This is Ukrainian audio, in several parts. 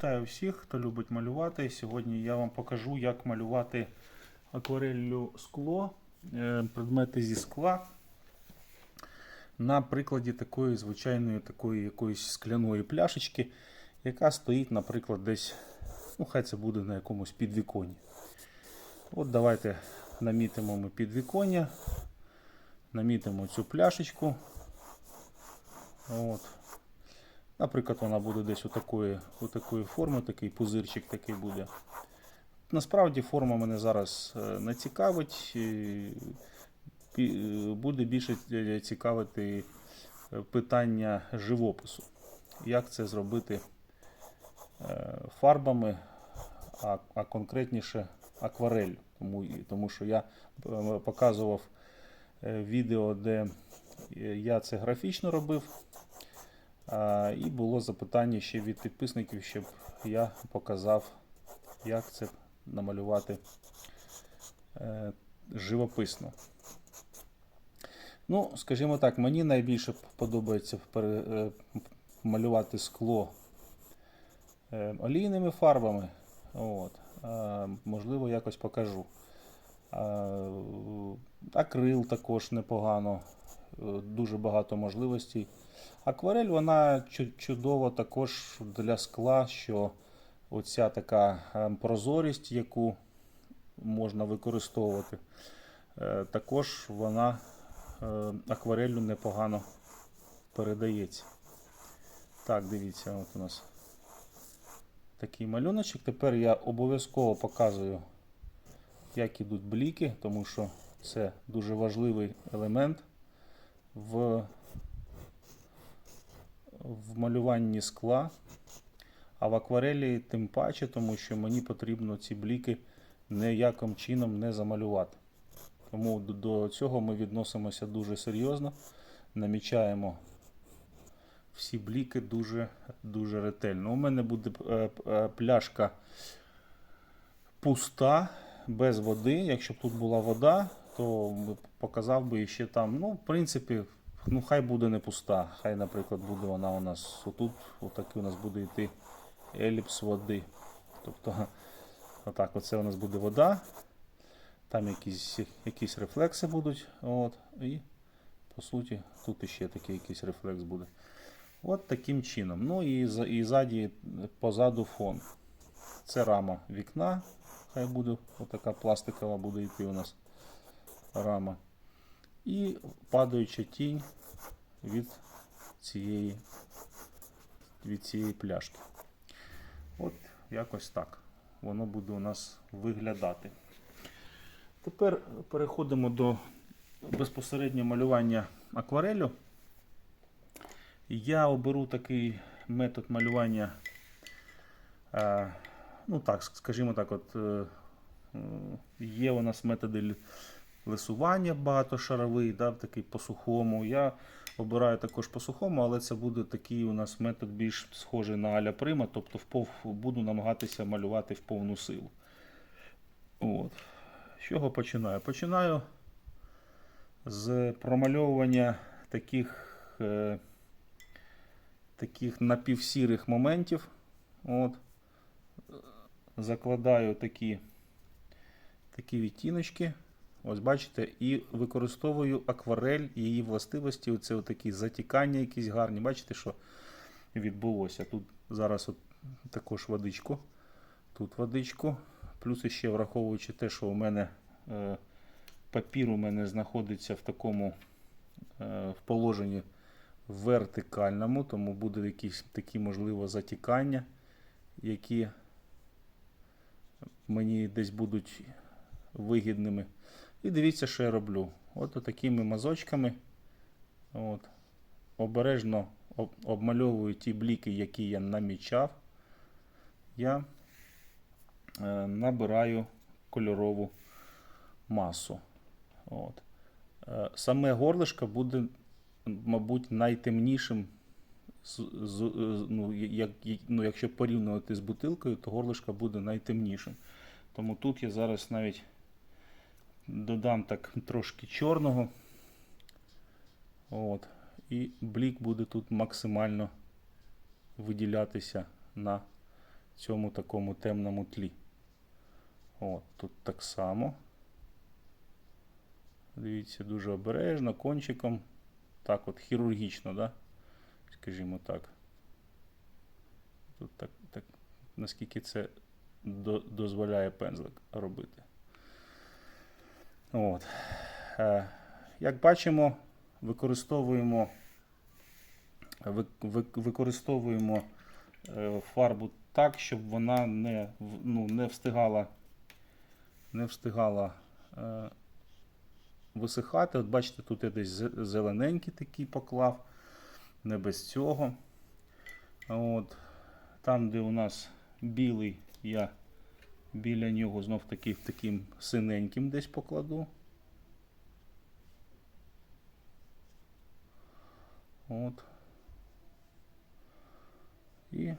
Вітаю всіх, хто любить малювати. Сьогодні я вам покажу, як малювати аквареллю скло, е, предмети зі скла. На прикладі такої звичайної такої якоїсь скляної пляшечки, яка стоїть, наприклад, десь, ну хай це буде на якомусь підвіконні. От давайте намітимо ми підвіконня, намітимо цю пляшечку. От. Наприклад, вона буде десь у такої, форми, такий пузирчик такий буде. Насправді форма мене зараз е, не цікавить. е, Буде більше е, цікавити питання живопису. Як це зробити фарбами, а, а конкретніше акварель. Тому, тому що я показував відео, де я це графічно робив. І було запитання ще від підписників, щоб я показав, як це намалювати е, живописно. Ну, скажімо так, мені найбільше подобається е, малювати скло е, олійними фарбами. От. Можливо, якось покажу. Акрил також непогано, дуже багато можливостей. Акварель вона чудова також для скла, що оця така е, прозорість, яку можна використовувати, е, також вона е, аквареллю непогано передається. Так, дивіться, от у нас такий малюночок. Тепер я обов'язково показую, як ідуть бліки, тому що це дуже важливий елемент в в малюванні скла, а в акварелі тим паче, тому що мені потрібно ці бліки ніяким чином не замалювати. Тому до- цього ми відносимося дуже серйозно, намічаємо всі бліки дуже, дуже ретельно. У мене буде е, е, пляшка пуста, без води. Якщо б тут була вода, то показав би ще там, ну, в принципі, ну хай буде не пуста. Хай, наприклад, буде вона у нас отут, отакий у нас буде йти еліпс води. Тобто, отак, оце у нас буде вода. Там якісь, якісь рефлекси будуть. От, і по суті, тут іще такий якийсь рефлекс буде. От таким чином. Ну і, і ззаді, позаду фон. Це рама вікна. Хай буде отака пластикова буде йти у нас рама. І падаюча тінь від цієї, від цієї пляшки. От якось так воно буде у нас виглядати. Тепер переходимо до безпосередньо малювання акварелю. Я оберу такий метод малювання, е, ну так, скажімо так, от е, е, є у нас методи лисування багатошаровий, да, такий по-сухому. Я обираю також по-сухому, але це буде такий у нас метод більш схожий на аля прима, тобто в пов, буду намагатися малювати в повну силу. От. З чого починаю? Починаю з промальовування таких, е, таких напівсірих моментів. От. Закладаю такі, такі відтіночки. Ось бачите, і використовую акварель її властивості. Оце такі затікання якісь гарні. Бачите, що відбулося. Тут зараз от також водичку. Тут водичку. Плюс ще враховуючи те, що у мене е, папір у мене знаходиться в такому е, в положенні вертикальному, тому буде якісь такі, можливо, затікання, які мені десь будуть вигідними. І дивіться, що я роблю. От такими мазочками. От, обережно обмальовую ті бліки, які я намічав. Я е, набираю кольорову масу. От. Е, Саме горлишко буде, мабуть, найтемнішим. з- з- ну, як- ну, якщо порівнювати з бутилкою, то горлишко буде найтемнішим. Тому тут я зараз навіть додам так трошки чорного. От. І блік буде тут максимально виділятися на цьому такому темному тлі. От, тут так само. Дивіться, дуже обережно, кончиком. Так от хірургічно, да? скажімо так. Тут так, так наскільки це до, дозволяє пензлик робити. От. Е, як бачимо, використовуємо, ви, ви, використовуємо е, фарбу так, щоб вона не, ну, не встигала, не встигала е, висихати. От бачите, тут я десь зелененький такий поклав, не без цього. От. Там, де у нас білий, я біля нього знов таки таким синеньким десь покладу. От. І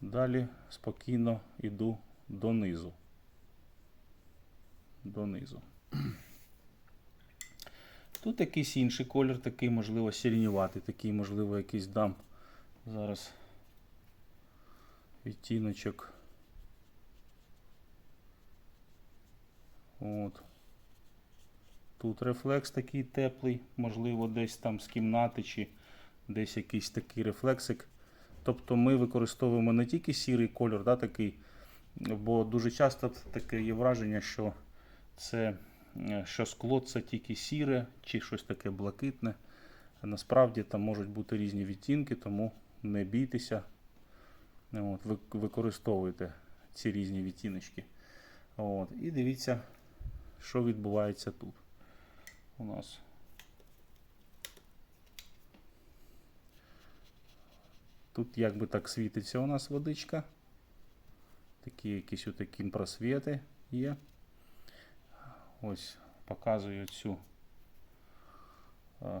далі спокійно йду донизу. Донизу. Тут якийсь інший колір, такий, можливо, сірінюватий, такий, можливо, якийсь дам зараз відтіночок. От. Тут рефлекс такий теплий, можливо, десь там з кімнати чи десь якийсь такий рефлексик. Тобто ми використовуємо не тільки сірий кольор, да, такий, бо дуже часто таке є враження, що це е, що скло це тільки сіре чи щось таке блакитне. Насправді там можуть бути різні відтінки, тому не бійтеся. От, ви, використовуйте ці різні відтіночки. От, і дивіться, що відбувається тут. У нас Тут якби так світиться у нас водичка. Такі якісь отакі просвіти є. Ось показую цю а,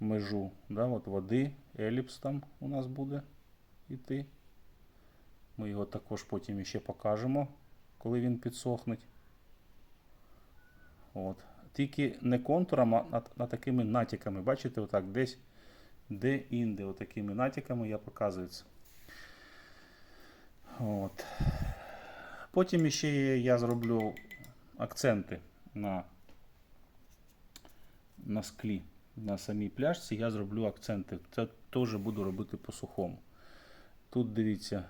межу да, от води, еліпс там у нас буде йти. Ми його також потім ще покажемо, коли він підсохне. От. Тільки не контуром, а на такими натяками. Бачите, отак десь де-інде, отакими натяками я показую це. От. Потім ще я зроблю акценти на, на склі. На самій пляшці я зроблю акценти. Це теж буду робити по-сухому. Тут дивіться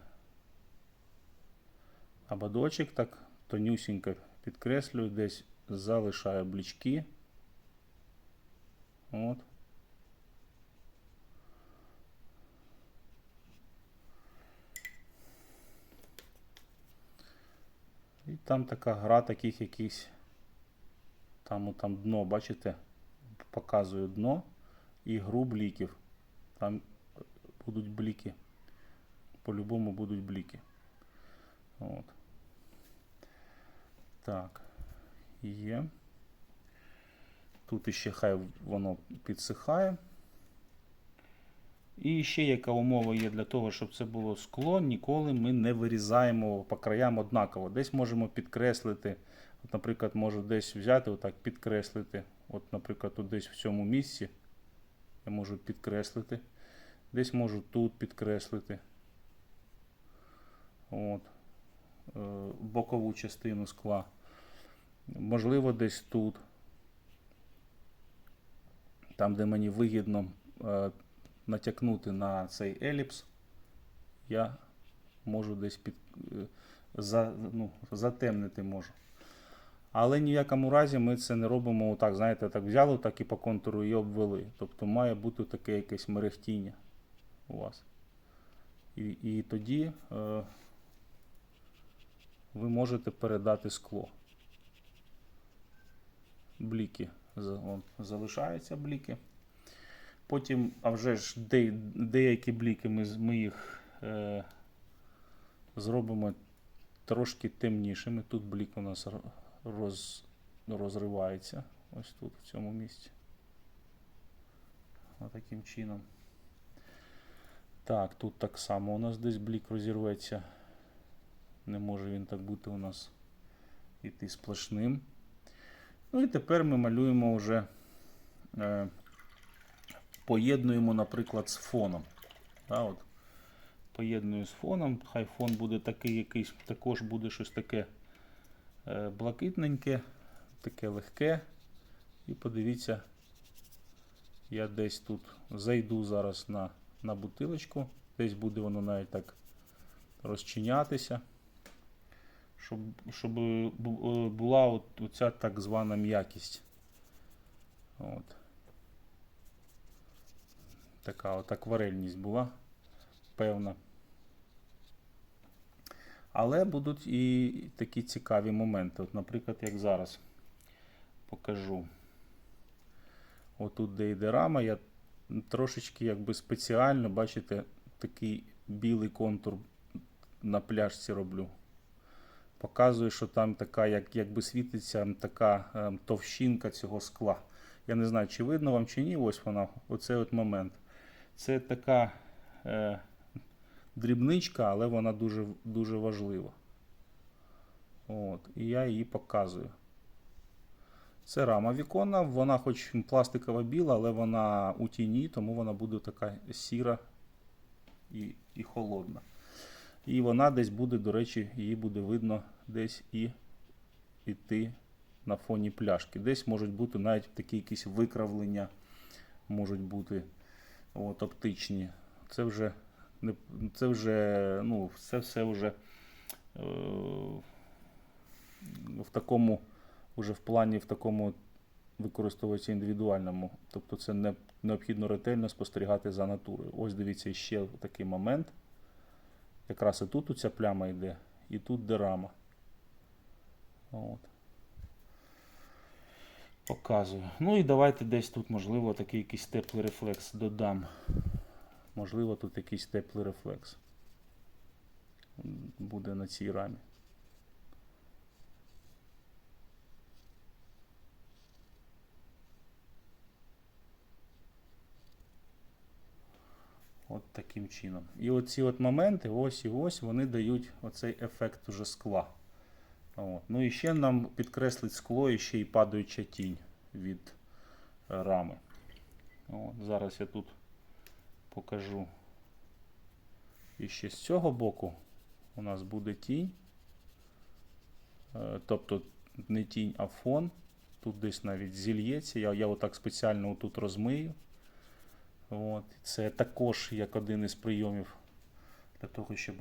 ободочок, так тонюсінько підкреслюю, десь залишаю блічки. От. І там така гра таких якихось. Там, там дно, бачите? Показую дно і гру бліків. Там будуть бліки. По-любому будуть бліки. От. Так. Є. Тут іще хай воно підсихає. І ще яка умова є для того, щоб це було скло, ніколи ми не вирізаємо по краям однаково. Десь можемо підкреслити. От, наприклад, можу десь взяти, отак підкреслити. От, наприклад, тут десь в цьому місці я можу підкреслити. Десь можу тут підкреслити. От. Е, Бокову частину скла. Можливо, десь тут. Там, де мені вигідно е, натякнути на цей еліпс, я можу десь під, е, за, ну, затемнити можу. Але ні в якому разі ми це не робимо отак, знаєте, так взяли так і по контуру і обвели. Тобто має бути таке якесь мерехтіння у вас. І, і тоді ви можете передати скло. Бліки залишаються бліки. Потім, а вже ж де, деякі бліки ми, ми їх е, зробимо трошки темнішими. Тут блік у нас роз, розривається. Ось тут, в цьому місці. Отаким чином. Так, тут так само у нас десь блік розірветься. Не може він так бути у нас іти сплошним. Ну і тепер ми малюємо вже, е, поєднуємо, наприклад, з фоном. Да, от. поєдную з фоном. Хай фон буде такий якийсь, також буде щось таке е, блакитненьке, таке легке. І подивіться, я десь тут зайду зараз на, на бутилочку, десь буде воно навіть так розчинятися, щоб, щоб е, була от, оця так звана м'якість. От. Така от акварельність була певна. Але будуть і такі цікаві моменти. От, наприклад, як зараз покажу. Отут, де йде рама, я трошечки якби спеціально, бачите, такий білий контур на пляшці роблю. Показую, що там така, як, якби світиться така ем, товщинка цього скла. Я не знаю, чи видно вам, чи ні. Ось вона, оцей от момент. Це така е, дрібничка, але вона дуже, дуже важлива. От, і я її показую. Це рама віконна, вона хоч пластикова біла, але вона у тіні, тому вона буде така сіра і, і холодна. І вона десь буде, до речі, її буде видно десь і іти на фоні пляшки. Десь можуть бути навіть такі якісь викравлення, можуть бути от, оптичні. Це вже, не, це вже, ну, це все вже е, в такому, вже в плані в такому використовується індивідуальному. Тобто це не, необхідно ретельно спостерігати за натурою. Ось дивіться ще такий момент. Якраз і тут оця пляма йде, і тут де рама. От. Показую. Ну і давайте десь тут, можливо, такий якийсь теплий рефлекс додам. Можливо, тут якийсь теплий рефлекс буде на цій рамі. От таким чином. І оці от моменти, ось і ось, вони дають оцей ефект уже скла. От. Ну і ще нам підкреслить скло і ще й падаюча тінь від е, рами. От. Зараз я тут покажу. І ще з цього боку у нас буде тінь. Е, Тобто не тінь, а фон. Тут десь навіть зільється. Я, я отак спеціально тут розмию. От. Це також як один із прийомів для того, щоб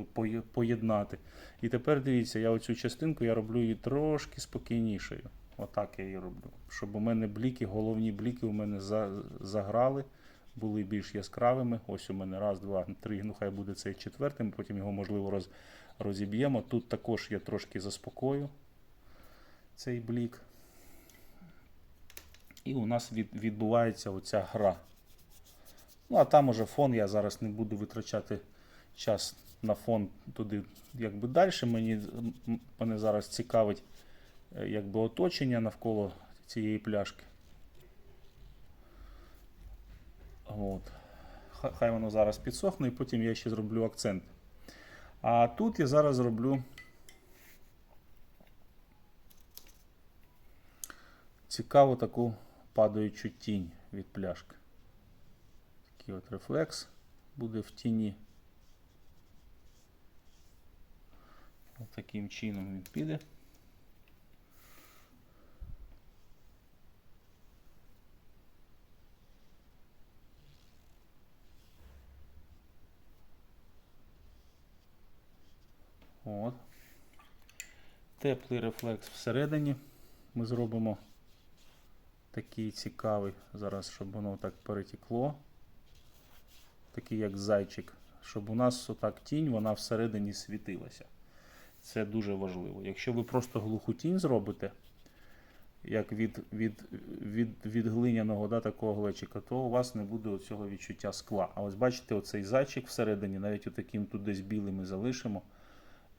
поєднати. І тепер дивіться, я оцю частинку я роблю її трошки спокійнішою. Отак я її роблю. Щоб у мене бліки, головні бліки у мене за, заграли, були більш яскравими. Ось у мене раз, два, три, ну хай буде цей четвертим, потім його можливо роз, розіб'ємо. Тут також я трошки заспокою цей блік. І у нас від, відбувається оця гра. Ну, а там уже фон, я зараз не буду витрачати час на фон туди якби далі. Мені, мене зараз цікавить е, якби оточення навколо цієї пляшки. От. Хай воно зараз підсохне, і потім я ще зроблю акцент. А тут я зараз зроблю цікаву таку падаючу тінь від пляшки. Такий от рефлекс буде в тіні. От таким чином він піде. От. Теплий рефлекс всередині. Ми зробимо такий цікавий, зараз, щоб воно так перетекло. Такий як зайчик, щоб у нас отак тінь, вона всередині світилася. Це дуже важливо. Якщо ви просто глуху тінь зробите, як від, від, від, від глиняного да, такого глечика, то у вас не буде цього відчуття скла. А ось бачите, оцей зайчик всередині, навіть отаким тут десь білим ми залишимо.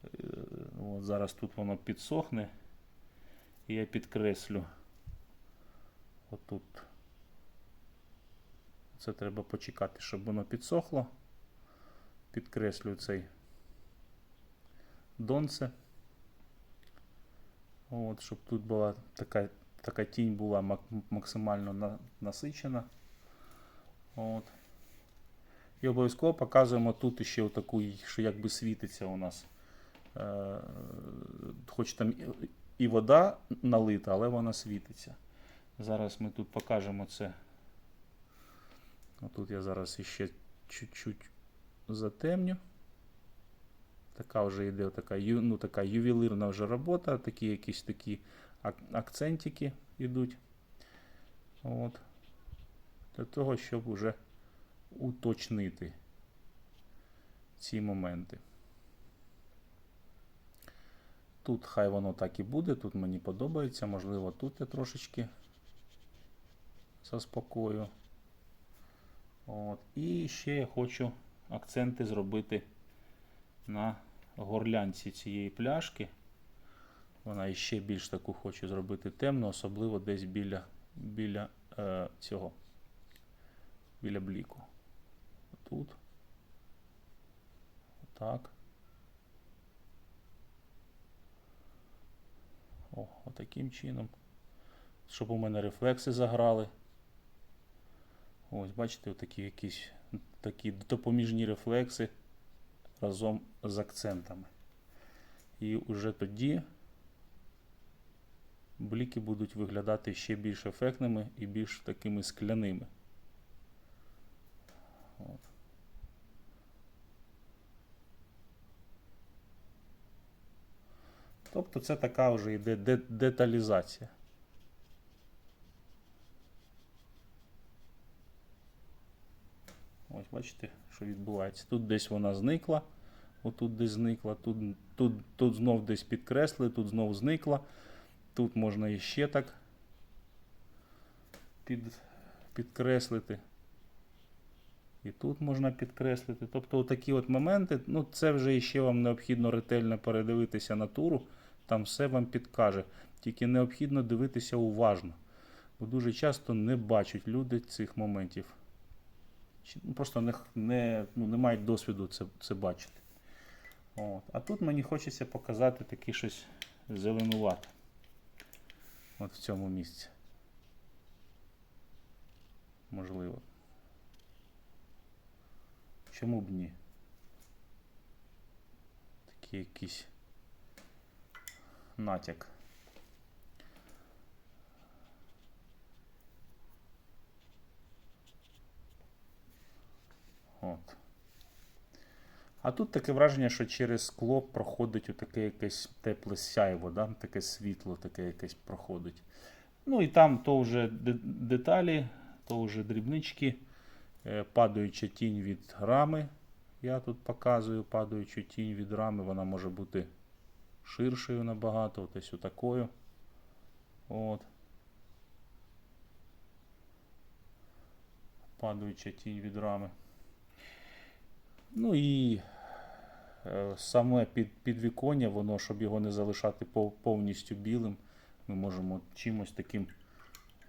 Е, От зараз тут воно підсохне. І я підкреслю. Отут. Це треба почекати, щоб воно підсохло. Підкреслю цей донце. От, щоб тут була така, така тінь була максимально на, насичена. От. І обов'язково показуємо тут ще таку, що якби світиться у нас. Е, хоч там і вода налита, але вона світиться. Зараз ми тут покажемо це. Тут я зараз іще чуть-чуть затемню. Така вже йде така, ну, така ювелірна вже робота, такі якісь такі акцентики йдуть. От. Для того, щоб уже уточнити ці моменти. Тут хай воно так і буде, тут мені подобається, можливо, тут я трошечки заспокою. От. І ще я хочу акценти зробити на горлянці цієї пляшки. Вона іще більш таку хочу зробити темну, особливо десь біля, біля е, цього, біля бліку. Тут. Отак. О, отаким чином. Щоб у мене рефлекси заграли. Ось, бачите, отакі якісь такі допоміжні рефлекси разом з акцентами. І вже тоді бліки будуть виглядати ще більш ефектними і більш такими скляними. От. Тобто це така вже йде де- деталізація. Ось бачите, що відбувається. Тут десь вона зникла, отут десь зникла, тут, тут, тут знов десь підкресли, тут знов зникла. Тут можна іще так під, підкреслити. І тут можна підкреслити. Тобто такі от моменти, ну це вже іще вам необхідно ретельно передивитися натуру, там все вам підкаже. Тільки необхідно дивитися уважно. Бо дуже часто не бачать люди цих моментів. Ну, Просто не, не, ну, не мають досвіду це, це бачити. От. А тут мені хочеться показати таке щось зеленувате. От в цьому місці. Можливо. Чому б ні? Такий якийсь натяк. От. А тут таке враження, що через скло проходить отаке якесь тепле сяйво, да? таке світло, таке якесь проходить. Ну і там то вже деталі, то вже дрібнички, е, падаюча тінь від рами. Я тут показую падаючу тінь від рами, вона може бути ширшою набагато, ось отакою. От. Падаюча тінь від рами. Ну і е, саме під, підвіконня, воно, щоб його не залишати повністю білим, ми можемо чимось таким,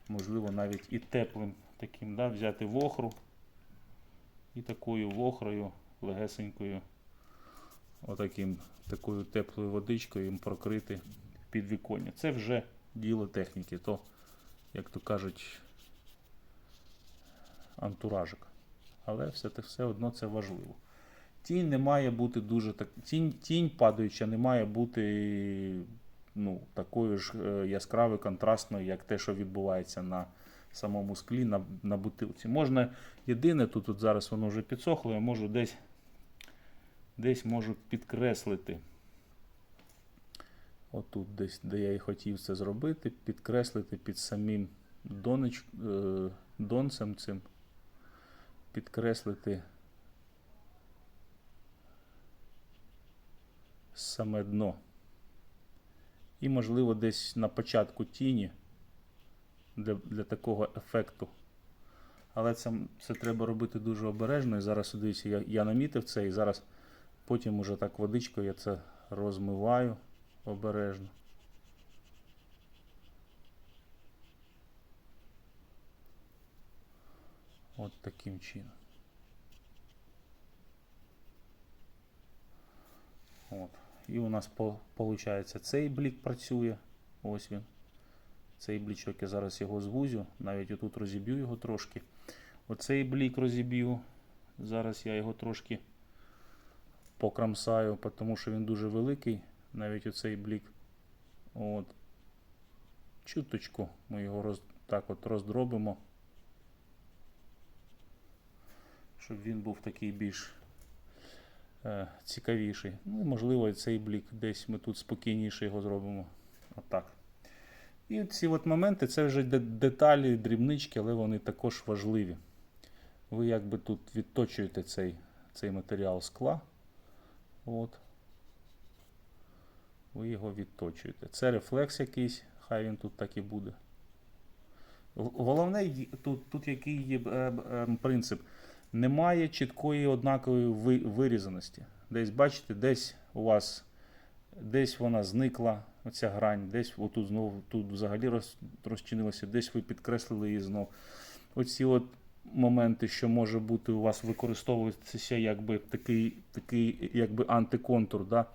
можливо, навіть і теплим таким, да, взяти вохру і такою вохрою легесенькою, отаким, такою теплою водичкою їм прокрити підвіконня. Це вже діло техніки, то, як то кажуть, антуражик. Але все, все одно це важливо. Тінь не має бути дуже так. Тінь, тінь падаюча не має бути ну, такою ж е, яскравою, контрастною, як те, що відбувається на самому склі, на, на бутилці. Можна єдине, тут от зараз воно вже підсохло, я можу десь, десь можу підкреслити. Отут, десь, де я і хотів це зробити, підкреслити під самим донеч, е, донцем цим, підкреслити саме дно. І, можливо, десь на початку тіні для, для такого ефекту. Але це, це треба робити дуже обережно. І зараз дивіться, я, я намітив це, і зараз потім уже так водичкою я це розмиваю обережно. От таким чином. От. І у нас виходить цей блік працює. Ось він. Цей блічок я зараз його звузю, навіть отут розіб'ю його трошки. Оцей блік розіб'ю. Зараз я його трошки покрамсаю, тому що він дуже великий, навіть оцей блік. От. Чуточку ми його роз, так от роздробимо, щоб він був такий більш цікавіший. Ну можливо цей блік десь ми тут спокійніше його зробимо. Отак. І ці от моменти це вже деталі, дрібнички, але вони також важливі. Ви якби тут відточуєте цей, цей матеріал скла. От. Ви його відточуєте. Це рефлекс якийсь, хай він тут так і буде. Головне, тут, тут який є е, е, принцип. Немає чіткої однакової вирізаності. Десь, бачите, десь у вас десь вона зникла, оця грань, десь отут знову тут взагалі роз, розчинилася, десь ви підкреслили її знов. Оці от моменти, що може бути у вас використовується якби такий, такий якби антиконтур. Да?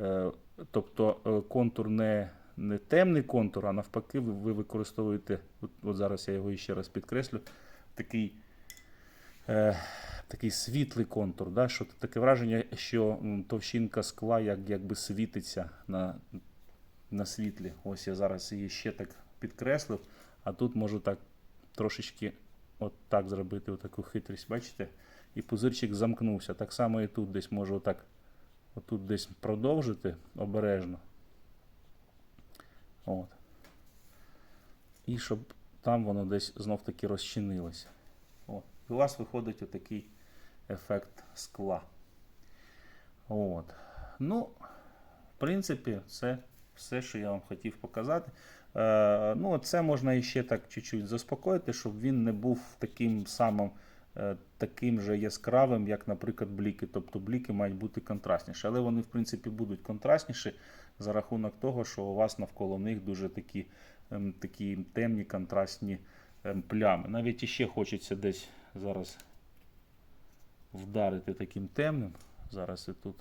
Е, тобто е, контур не, не темний контур, а навпаки, ви, ви використовуєте, от, от зараз я його ще раз підкреслю, такий, е, такий світлий контур. Да? Що таке враження, що товщинка скла як, якби світиться на, на світлі. Ось я зараз її ще так підкреслив, а тут можу так трошечки от так зробити, отаку хитрість, бачите? І пузирчик замкнувся. Так само і тут десь можу отак, отут десь продовжити обережно. От. І щоб там воно десь знов таки розчинилося. І у вас виходить отакий ефект скла. От. Ну, в принципі, це все, що я вам хотів показати. Е, ну, це можна іще так чуть-чуть заспокоїти, щоб він не був таким самим, е, таким же яскравим, як, наприклад, бліки. Тобто бліки мають бути контрастніші. Але вони, в принципі, будуть контрастніші за рахунок того, що у вас навколо них дуже такі, ем, такі темні контрастні ем, плями. Навіть іще хочеться десь зараз вдарити таким темним. Зараз і тут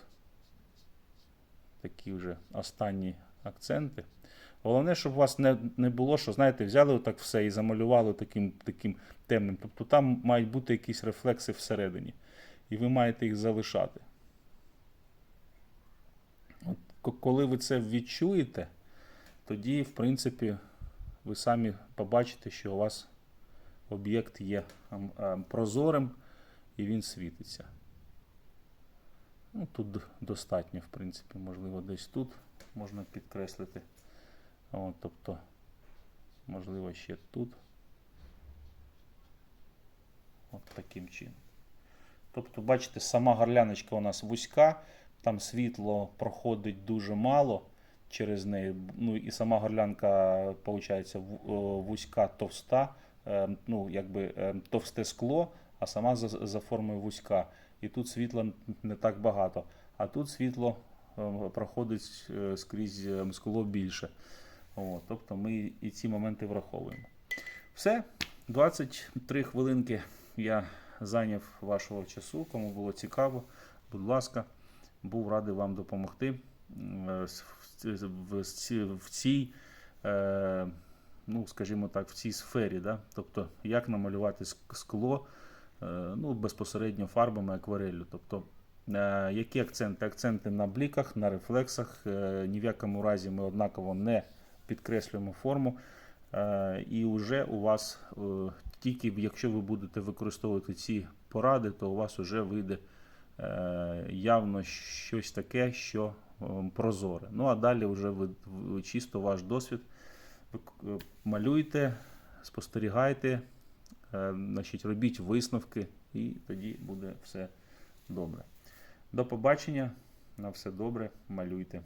такі вже останні акценти. Головне, щоб у вас не, не було, що, знаєте, взяли отак все і замалювали таким, таким темним. Тобто там мають бути якісь рефлекси всередині. І ви маєте їх залишати. От, коли ви це відчуєте, тоді, в принципі, ви самі побачите, що у вас об'єкт є ам, ам, прозорим і він світиться. Ну, тут достатньо, в принципі, можливо, десь тут можна підкреслити. От, тобто, можливо, ще тут. От таким чином. Тобто, бачите, сама горляночка у нас вузька, там світло проходить дуже мало через неї. Ну і сама горлянка, виходить, вузька, товста, ну, якби е, товсте скло, а сама за, за формою вузька. І тут світла не так багато. А тут світло е, проходить е, скрізь скло більше. От, тобто ми і ці моменти враховуємо. Все, 23 хвилинки я зайняв вашого часу. Кому було цікаво, будь ласка, був радий вам допомогти е, в цій, е, ну, скажімо так, в цій сфері. Да? Тобто, як намалювати скло е, ну, безпосередньо фарбами аквареллю. Тобто, е, які акценти? Акценти на бліках, на рефлексах. Е, ні в якому разі ми однаково не підкреслюємо форму. І вже у вас, тільки якщо ви будете використовувати ці поради, то у вас вже вийде явно щось таке, що е, прозоре. Ну а далі вже ви- чисто ваш досвід. Малюйте, спостерігайте, е, значить, робіть висновки, і тоді буде все добре. До побачення. На все добре, малюйте.